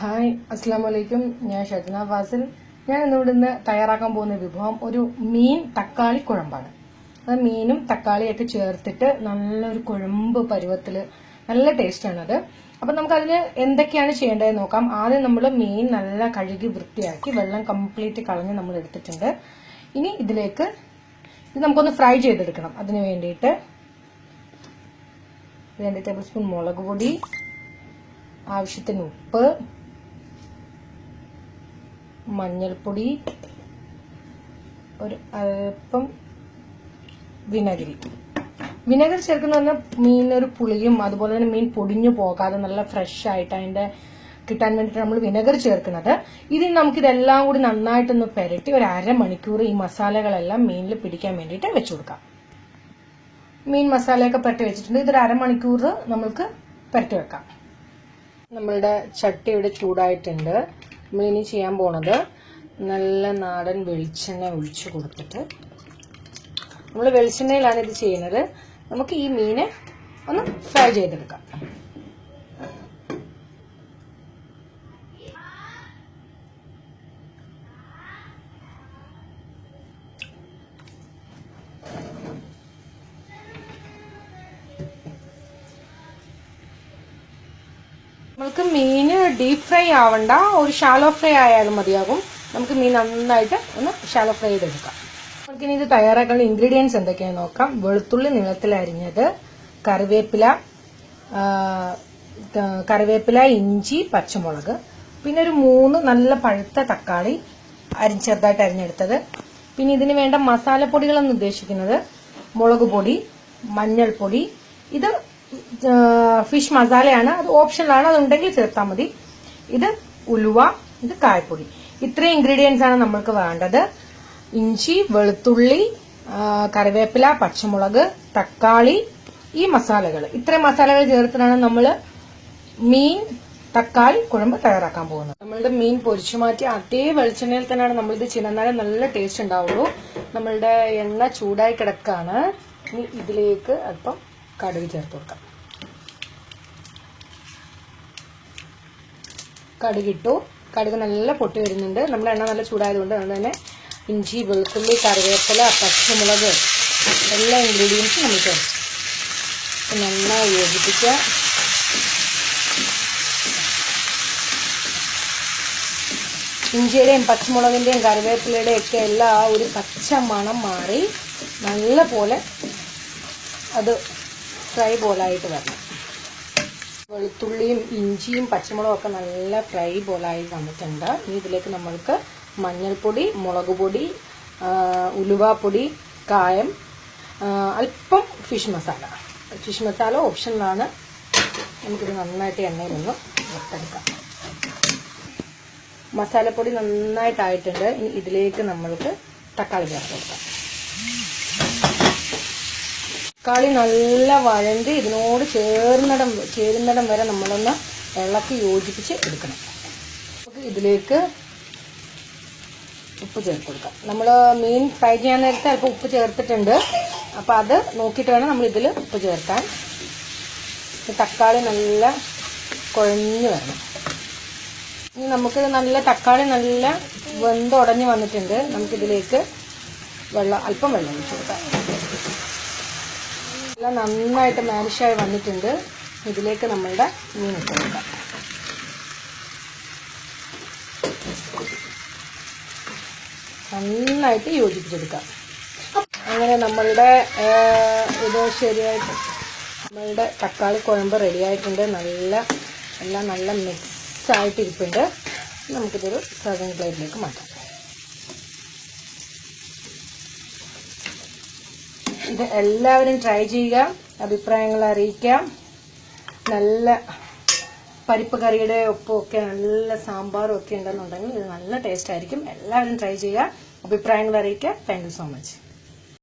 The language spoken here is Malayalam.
ഹായ് അസ്സാം വലൈക്കും ഞാൻ ഷജ്ന ഫാസിൽ. ഞാൻ ഇന്നിവിടെ നിന്ന് തയ്യാറാക്കാൻ പോകുന്ന വിഭവം ഒരു മീൻ തക്കാളി കുഴമ്പാണ്. അത് മീനും തക്കാളിയൊക്കെ ചേർത്തിട്ട് നല്ലൊരു കുഴമ്പ് പരുവത്തിൽ നല്ല ടേസ്റ്റാണ് അത് അപ്പം നമുക്കതിന് എന്തൊക്കെയാണ് ചെയ്യേണ്ടതെന്ന് നോക്കാം. ആദ്യം നമ്മൾ മീൻ നല്ല കഴുകി വൃത്തിയാക്കി വെള്ളം കംപ്ലീറ്റ് കളഞ്ഞ് നമ്മൾ എടുത്തിട്ടുണ്ട്. ഇനി ഇതിലേക്ക് ഇത് നമുക്കൊന്ന് ഫ്രൈ ചെയ്തെടുക്കണം. അതിന് വേണ്ടിയിട്ട് രണ്ട് ടേബിൾ സ്പൂൺ മുളക് പൊടി ആവശ്യത്തിന് ഉപ്പ് മഞ്ഞൾപ്പൊടി ഒരു അല്പം വിനാഗിരി. വിനാഗിരി ചേർക്കുന്ന പറഞ്ഞാൽ മീനൊരു പുളിയും അതുപോലെ തന്നെ മീൻ പൊടിഞ്ഞു പോകാതെ നല്ല ഫ്രഷ് ആയിട്ട് അതിന്റെ കിട്ടാൻ വേണ്ടിയിട്ട് നമ്മൾ വിനെഗർ ചേർക്കുന്നത്. ഇതിൽ നമുക്ക് ഇതെല്ലാം കൂടി നന്നായിട്ടൊന്ന് പെരട്ടി ഒരു അരമണിക്കൂർ ഈ മസാലകളെല്ലാം മീനിൽ പിടിക്കാൻ വേണ്ടിയിട്ട് വെച്ചു കൊടുക്കാം. മീൻ മസാലയൊക്കെ പുരട്ടി വെച്ചിട്ടുണ്ട്. ഇതൊരു അരമണിക്കൂർ നമ്മൾക്ക് പുരട്ടി വെക്കാം. നമ്മളുടെ ചട്ടി ഇവിടെ ചൂടായിട്ടുണ്ട്. നമ്മളിനി ചെയ്യാൻ പോണത് നല്ല നാടൻ വെളിച്ചെണ്ണ ഒഴിച്ച് കൊടുത്തിട്ട്. നമ്മൾ വെളിച്ചെണ്ണയിലാണ് ഇത് ചെയ്യുന്നത്. നമുക്ക് ഈ മീന് ഒന്ന് ഫ്രൈ ചെയ്തെടുക്കാം. നമുക്ക് മീൻ ഡീപ് ഫ്രൈ ആവണ്ട. ഒരു ഷാലോ ഫ്രൈ ആയാലും മതിയാകും. നമുക്ക് മീൻ നന്നായിട്ട് ഒന്ന് ഷാലോ ഫ്രൈ ചെയ്തെടുക്കാം. നമുക്കിനി ഇത് തയ്യാറാക്കാനുള്ള ഇൻഗ്രീഡിയൻസ് എന്തൊക്കെയാണെന്ന് നോക്കാം. വെളുത്തുള്ളി നീളത്തിൽ അരിഞ്ഞത്. കറിവേപ്പില കറിവേപ്പില ഇഞ്ചി പച്ചമുളക്. പിന്നെ ഒരു മൂന്ന് നല്ല പഴുത്ത തക്കാളി അരി ചെറുതായിട്ട് അരിഞ്ഞെടുത്തത്. പിന്നെ ഇതിന് വേണ്ട മസാലപ്പൊടികളെന്ന് ഉദ്ദേശിക്കുന്നത് മുളക് പൊടി മഞ്ഞൾപ്പൊടി. ഇത് ഫിഷ് മസാലയാണ് അത് ഓപ്ഷനിലാണ് അതുണ്ടെങ്കിൽ ചേർത്താൽ മതി. ഇത് ഉലുവ ഇത് കായപ്പൊടി. ഇത്രയും ഇൻഗ്രീഡിയൻസ് ആണ് നമ്മൾക്ക് വേണ്ടത്. ഇഞ്ചി വെളുത്തുള്ളി കറിവേപ്പില പച്ചമുളക് തക്കാളി ഈ മസാലകൾ. ഇത്രയും മസാലകൾ ചേർത്തിട്ടാണ് നമ്മൾ മീൻ തക്കാളി കുഴമ്പ് തയ്യാറാക്കാൻ പോകുന്നത്. നമ്മളുടെ മീൻ പൊരിച്ചു മാറ്റി അതേ വെളിച്ചെണ്ണയിൽ തന്നെയാണ് നമ്മളിത് ഇത് എന്നാലേ നല്ല ടേസ്റ്റ് ഉണ്ടാവുള്ളൂ. നമ്മളുടെ എണ്ണ ചൂടായി കിടക്കാണ്. ഇനി ഇതിലേക്ക് അല്പം കടുക് ചേർത്ത് കൊടുക്കാം. കടുകിട്ടു കടുക് നല്ല പൊട്ടി വരുന്നുണ്ട്. നമ്മുടെ എണ്ണ നല്ല ചൂടായതുകൊണ്ട് അതുകൊണ്ട് തന്നെ ഇഞ്ചി വെളുത്തുള്ളി കറിവേപ്പില പച്ചമുളക് എല്ലാ ഇൻഗ്രീഡിയൻസും നമ്മൾ ചേർക്കും നന്നായി യോജിപ്പിക്കുക ഇഞ്ചിയുടെയും പച്ചമുളകിന്റെയും കറിവേപ്പിലയുടെയും ഒക്കെ എല്ലാ ആ ഒരു പച്ച മണം മാറി നല്ല പോലെ അത് ഫ്രൈ പോലായിട്ട് വരണം. വെളുത്തുള്ളിയും ഇഞ്ചിയും പച്ചമുളകും ഒക്കെ നല്ല ഫ്രൈ പോലായി വന്നിട്ടുണ്ട്. ഇനി ഇതിലേക്ക് നമ്മൾക്ക് മഞ്ഞൾപ്പൊടി മുളക് പൊടി ഉലുവാപ്പൊടി കായം അല്പം ഫിഷ് മസാല ഫിഷ് മസാല ഓപ്ഷനിലാണ് നമുക്കിത് നന്നായിട്ട് എണ്ണയിലൊന്ന് വറുത്തെടുക്കാം. മസാലപ്പൊടി നന്നായിട്ടായിട്ടുണ്ട്. ഇനി ഇതിലേക്ക് നമ്മൾക്ക് തക്കാളി ചേർത്ത് കൊടുക്കാം. തക്കാളി നല്ല വഴണ്ട് ഇതിനോട് ചേർന്നിടം ചേരുന്നിടം വരെ നമ്മളൊന്ന് ഇളക്കി യോജിപ്പിച്ച് എടുക്കണം. നമുക്ക് ഇതിലേക്ക് ഉപ്പ് ചേർത്ത് കൊടുക്കാം. നമ്മൾ മീൻ ഫ്രൈ ചെയ്യാൻ നേരത്തെ അല്പം ഉപ്പ് ചേർത്തിട്ടുണ്ട്. അപ്പം അത് നോക്കിയിട്ട് വേണം നമ്മൾ ഇതിൽ ഉപ്പ് ചേർക്കാൻ. തക്കാളി നല്ല കുഴഞ്ഞു വരണം. ഇനി നമുക്ക് നല്ല തക്കാളി നല്ല വെന്തുടഞ്ഞ് വന്നിട്ടുണ്ട്. നമുക്കിതിലേക്ക് വെള്ളം അല്പം വെള്ളം ഒഴിച്ചു കൊടുക്കാം. എല്ലാം നന്നായിട്ട് മാരിഷായി വന്നിട്ടുണ്ട്. ഇതിലേക്ക് നമ്മളുടെ മീൻ ഇട്ട് കൊടുക്കാം. നന്നായിട്ട് യോജിപ്പിച്ചെടുക്കാം. അങ്ങനെ നമ്മളുടെ ഇത് ശരിയായിട്ട് നമ്മളുടെ തക്കാളി കുഴമ്പ് റെഡി ആയിട്ടുണ്ട്. നല്ല എല്ലാം നല്ല മിക്സ് ആയിട്ട് ഇരിപ്പുണ്ട് നമുക്കിതൊരു സർവിങ് പ്ലേറ്റിലേക്ക് മാറ്റാം. ഇത് എല്ലാവരും ട്രൈ ചെയ്യുക. അഭിപ്രായങ്ങൾ അറിയിക്കാം. നല്ല പരിപ്പ് കറിയുടെ ഒപ്പം ഒക്കെ നല്ല സാമ്പാറും ഒക്കെ ഉണ്ടെന്നുണ്ടെങ്കിൽ ഇത് നല്ല ടേസ്റ്റ് ആയിരിക്കും. എല്ലാവരും ട്രൈ ചെയ്യുക. അഭിപ്രായങ്ങൾ അറിയിക്കുക. Thank so much